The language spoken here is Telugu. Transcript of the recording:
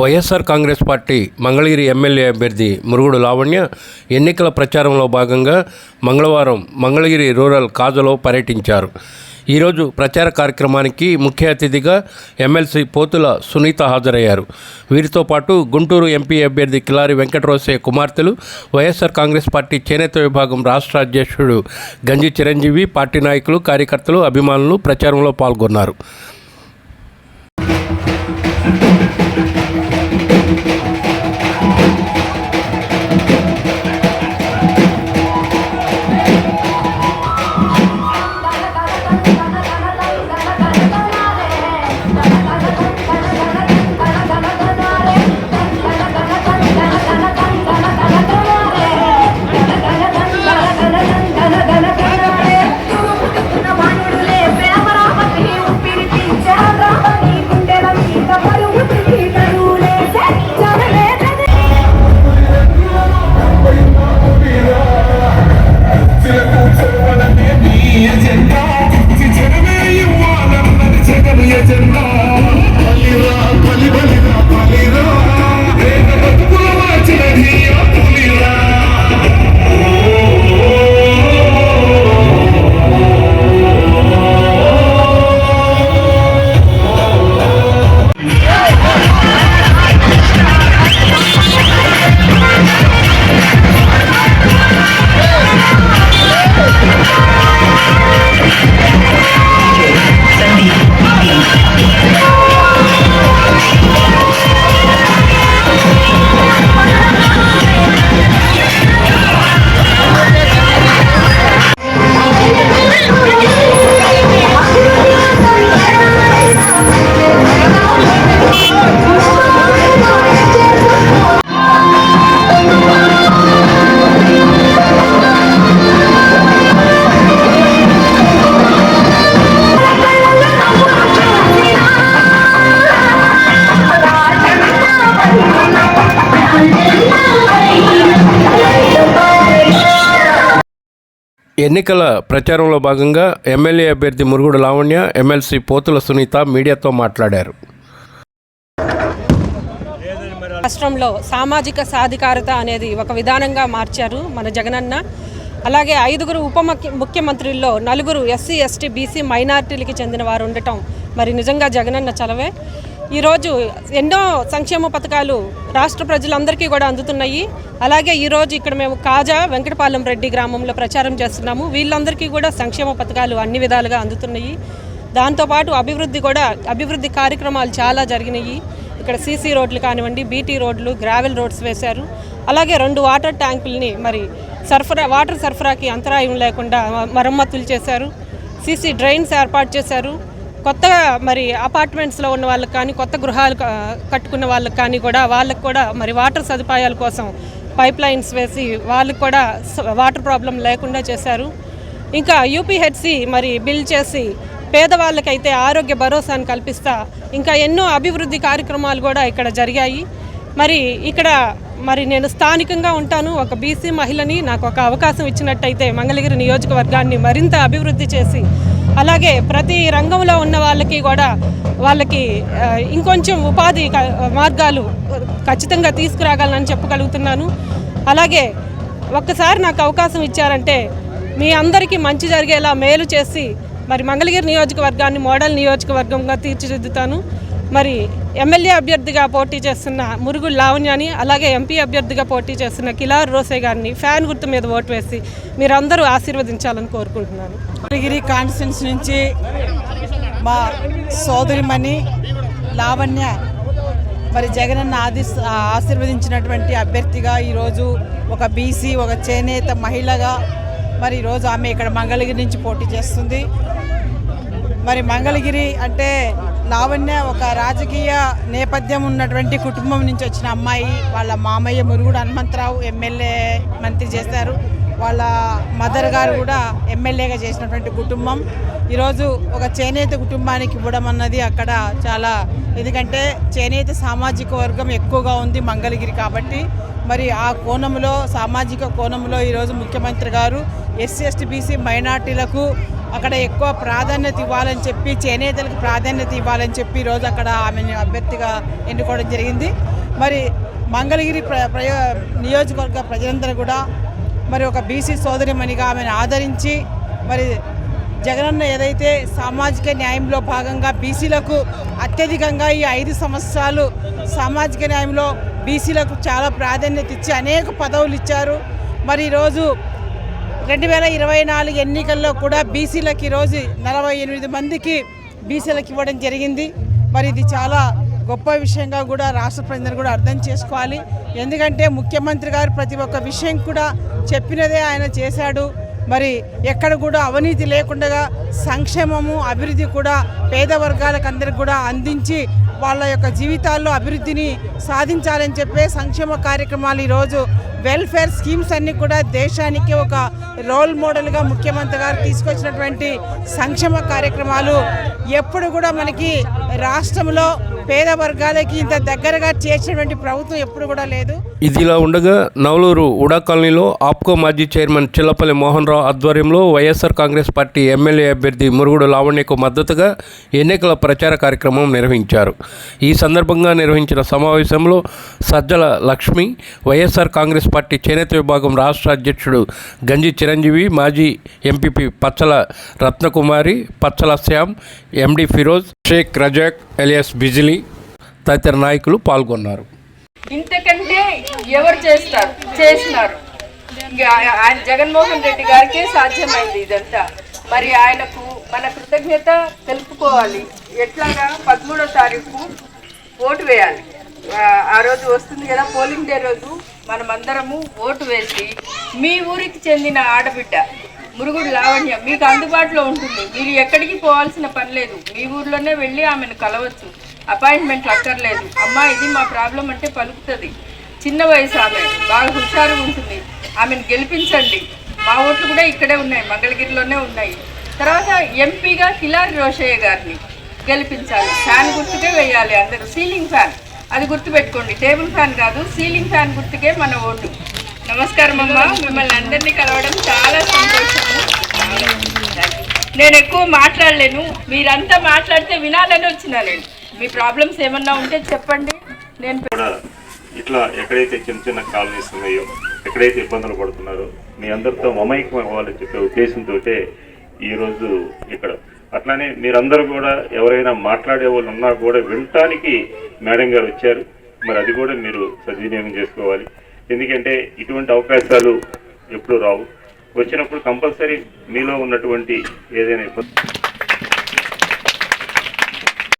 YSR Congress party Mangalagiri MLA అభ్యర్థి మురుగుడు లావణ్య ఎన్నికల ప్రచారంలో భాగంగా మంగళవారం మంగళగిరి రూరల్ కాజలో పర్యటించారు. ఈరోజు ప్రచార కార్యక్రమానికి ముఖ్య అతిథిగా ఎమ్మెల్సీ పోతుల సునీత హాజరయ్యారు. వీరితో పాటు గుంటూరు ఎంపీ అభ్యర్థి కిలారి వెంకటరోసే కుమార్తెలు వైఎస్ఆర్ కాంగ్రెస్ పార్టీ చేనేత విభాగం రాష్ట్ర అధ్యక్షుడు గంజి చిరంజీవి పార్టీ నాయకులు కార్యకర్తలు అభిమానులు ప్రచారంలో పాల్గొన్నారు. ఎన్నికల ప్రచారంలో భాగంగా ఎమ్మెల్యే అభ్యర్థి మురుగుడు లావణ్య ఎమ్మెల్సీ పోతుల సునీత మీడియాతో మాట్లాడారు. రాష్ట్రంలో సామాజిక సాధికారత అనేది ఒక విధానంగా మార్చారు మన జగనన్న. అలాగే ఐదుగురు ఉప ముఖ్య- ముఖ్యమంత్రుల్లో నలుగురు ఎస్సీ ఎస్టీ బీసీ మైనార్టీలకి చెందిన వారు ఉండటం మరి నిజంగా జగనన్న చలవే. ఈరోజు ఎన్నో సంక్షేమ పథకాలు రాష్ట్ర ప్రజలందరికీ కూడా అందుతున్నాయి. అలాగే ఈరోజు ఇక్కడ మేము కాజా వెంకటపాలెం రెడ్డి గ్రామంలో ప్రచారం చేస్తున్నాము. వీళ్ళందరికీ కూడా సంక్షేమ పథకాలు అన్ని విధాలుగా అందుతున్నాయి. దాంతోపాటు అభివృద్ధి కూడా అభివృద్ధి కార్యక్రమాలు చాలా జరిగినాయి. ఇక్కడ సీసీ రోడ్లు కానివ్వండి బీటీ రోడ్లు గ్రావెల్ రోడ్స్ వేశారు. అలాగే రెండు వాటర్ ట్యాంకుల్ని మరి సరఫరా వాటర్ సరఫరాకి అంతరాయం లేకుండా మరమ్మతులు చేశారు. సీసీ డ్రైన్స్ ఏర్పాటు చేశారు. కొత్తగా మరి అపార్ట్మెంట్స్లో ఉన్న వాళ్ళకి కానీ కొత్త గృహాలు కట్టుకున్న వాళ్ళకి కానీ కూడా వాళ్ళకి కూడా మరి వాటర్ సదుపాయాల కోసం పైప్ లైన్స్ వేసి వాళ్ళకి కూడా వాటర్ ప్రాబ్లం లేకుండా చేశారు. ఇంకా యూపీహెచ్సి మరి బిల్ చేసి పేదవాళ్ళకైతే ఆరోగ్య భరోసాను కల్పిస్తా ఇంకా ఎన్నో అభివృద్ధి కార్యక్రమాలు కూడా ఇక్కడ జరిగాయి. మరి ఇక్కడ మరి నేను స్థానికంగా ఉంటాను ఒక బీసీ మహిళని నాకు ఒక అవకాశం ఇచ్చినట్టయితే మంగళగిరి నియోజకవర్గాన్ని మరింత అభివృద్ధి చేసి అలాగే ప్రతి రంగంలో ఉన్న వాళ్ళకి కూడా వాళ్ళకి ఇంకొంచెం ఉపాధి మార్గాలు ఖచ్చితంగా తీసుకురాగలనని చెప్పగలుగుతున్నాను. అలాగే ఒక్కసారి నాకు అవకాశం ఇచ్చారంటే మీ అందరికీ మంచి జరిగేలా మేలు చేసి మరి మంగళగిరి నియోజకవర్గాన్ని మోడల్ నియోజకవర్గంగా తీర్చిదిద్దుతాను. మరి ఎమ్మెల్యే అభ్యర్థిగా పోటీ చేస్తున్న మురుగు లావణ్యాని అలాగే ఎంపీ అభ్యర్థిగా పోటీ చేస్తున్న కిలార్ రోసే గారిని ఫ్యాన్ గుర్తు మీద ఓటు వేసి మీరందరూ ఆశీర్వదించాలని కోరుకుంటున్నాను. గిరి కాన్స్టిట్యూన్స్ నుంచి మా సోదరిమణి లావణ్య మరి జగనన్న ఆది ఆశీర్వదించినటువంటి అభ్యర్థిగా ఈరోజు ఒక బీసీ ఒక చేనేత మహిళగా మరి ఈరోజు ఆమె ఇక్కడ మంగళగిరి నుంచి పోటీ చేస్తుంది. మరి మంగళగిరి అంటే లావణ్య ఒక రాజకీయ నేపథ్యం ఉన్నటువంటి కుటుంబం నుంచి వచ్చిన అమ్మాయి వాళ్ళ మామయ్య మురుగుడు హనుమంతరావు ఎమ్మెల్యే మంత్రి చేశారు. వాళ్ళ మదర్ గారు కూడా ఎమ్మెల్యేగా చేసినటువంటి కుటుంబం. ఈరోజు ఒక చేనేత కుటుంబానికి ఇవ్వడం అన్నది అక్కడ చాలా ఎందుకంటే చేనేత సామాజిక వర్గం ఎక్కువగా ఉంది మంగళగిరి కాబట్టి. మరి ఆ కోణంలో సామాజిక కోణంలో ఈరోజు ముఖ్యమంత్రి గారు ఎస్సీ ఎస్టీ బీసీ మైనార్టీలకు అక్కడ ఎక్కువ ప్రాధాన్యత ఇవ్వాలని చెప్పి చేనేతలకు ప్రాధాన్యత ఇవ్వాలని చెప్పి ఈరోజు అక్కడ ఆమెను అభ్యర్థిగా ఎన్నుకోవడం జరిగింది. మరి మంగళగిరి ప్ర ప్రయో నియోజకవర్గ ప్రజలందరూ కూడా మరి ఒక బీసీ సోదరిమణిగా ఆమెను ఆదరించి మరి జగనన్న ఏదైతే సామాజిక న్యాయంలో భాగంగా బీసీలకు అత్యధికంగా ఈ ఐదు సంవత్సరాలు సామాజిక న్యాయంలో బీసీలకు చాలా ప్రాధాన్యత ఇచ్చి అనేక పదవులు ఇచ్చారు. మరి ఈరోజు రెండు వేల ఇరవై నాలుగు ఎన్నికల్లో కూడా బీసీలకు ఈరోజు నలభై ఎనిమిది మందికి బీసీలకు ఇవ్వడం జరిగింది. మరి ఇది చాలా గొప్ప విషయంగా కూడా రాష్ట్ర ప్రజలు కూడా అర్థం చేసుకోవాలి. ఎందుకంటే ముఖ్యమంత్రి గారు ప్రతి ఒక్క విషయం కూడా చెప్పినదే ఆయన చేశాడు. మరి ఎక్కడ కూడా అవినీతి లేకుండా సంక్షేమము అభివృద్ధి కూడా పేద వర్గాలకు అందరికి కూడా అందించి వాళ్ళ యొక్క జీవితాల్లో అభివృద్ధిని సాధించాలని చెప్పే సంక్షేమ కార్యక్రమాలు ఈరోజు వెల్ఫేర్ స్కీమ్స్ అన్నీ కూడా దేశానికి ఒక రోల్ మోడల్గా ముఖ్యమంత్రి గారు తీసుకొచ్చినటువంటి సంక్షేమ కార్యక్రమాలు ఎప్పుడు కూడా మనకి రాష్ట్రంలో పేద వర్గాలకి ఇంత దగ్గరగా చేర్చినటువంటి ప్రభుత్వం ఎప్పుడు కూడా లేదు. ఇదిలా ఉండగా నవలూరు ఉడా కాలనీలో ఆప్కో మాజీ చైర్మన్ చిల్లపల్లి మోహన్ రావు ఆధ్వర్యంలో వైఎస్ఆర్ కాంగ్రెస్ పార్టీ ఎమ్మెల్యే అభ్యర్థి మురుగుడు లావణ్యకు మద్దతుగా ఎన్నికల ప్రచార కార్యక్రమం నిర్వహించారు. ఈ సందర్భంగా నిర్వహించిన సమావేశంలో Sajjala Lakshmi YSR Congress party చేనేత విభాగం రాష్ట్ర అధ్యక్షుడు గంజి చిరంజీవి మాజీ MPP Pachala Ratnakumari Pachala Shyam MD Firoz Sheikh Razak alias Bijili తదితర నాయకులు పాల్గొన్నారు. ఇంతకన్నా ఎవరు చేస్తారు? చేసినారు. ఆయన జగన్మోహన్ రెడ్డి గారికే సాధ్యమైంది ఇదంతా. మరి ఆయనకు మన కృతజ్ఞత తెలుపుకోవాలి. ఎట్లాగా పదమూడో తారీఖు ఓటు వేయాలి. ఆ- రోజు వస్తుంది కదా పోలింగ్ డే రోజు. మనమందరము ఓటు వేసి మీ ఊరికి చెందిన ఆడబిడ్డ మురుగుడు లావణ్య మీకు అందుబాటులో ఉంటుంది. మీరు ఎక్కడికి పోవాల్సిన పని లేదు. మీ ఊర్లోనే వెళ్ళి ఆమెను కలవచ్చు. అపాయింట్మెంట్లు అక్కర్లేదు. అమ్మా ఇది మా ప్రాబ్లం అంటే పలుకుతుంది. చిన్న వయసు ఆమె. బాగా హుషారుగా ఉంటుంది. ఆమెను గెలిపించండి. మా ఓట్లు కూడా ఇక్కడే ఉన్నాయి. మంగళగిరిలోనే ఉన్నాయి. తర్వాత ఎంపీగా కిలారి రోషయ్య గారిని గెలిపించాలి. ఫ్యాన్ గుర్తుకే వేయాలి అందరూ. Ceiling fan. అది గుర్తుపెట్టుకోండి. టేబుల్ ఫ్యాన్ కాదు సీలింగ్ ఫ్యాన్ గుర్తుకే మన ఓటు. నమస్కారం అమ్మ. మిమ్మల్ని అందరినీ కలవడం చాలా సంతోషము. నేను ఎక్కువ మాట్లాడలేను. మీరంతా మాట్లాడితే వినాలని వచ్చినా నేను. మీ ప్రాబ్లమ్స్ ఏమన్నా ఉంటే చెప్పండి. నేను ఇట్లా ఎక్కడైతే చిన్న చిన్న కాలనీస్ ఉన్నాయో ఎక్కడైతే ఇబ్బందులు పడుతున్నారో మీ అందరితో మమైకం అవ్వాలని చెప్పే ఉద్దేశంతో ఈరోజు ఇక్కడ. అట్లానే మీరందరూ కూడా ఎవరైనా మాట్లాడే వాళ్ళు ఉన్నా కూడా వినటానికి మేడం గారు వచ్చారు. మరి అది కూడా మీరు సద్వినియోగం చేసుకోవాలి. ఎందుకంటే ఇటువంటి అవకాశాలు ఎప్పుడు రావు. వచ్చినప్పుడు కంపల్సరీ మీలో ఉన్నటువంటి ఏదైనా ఇబ్బంది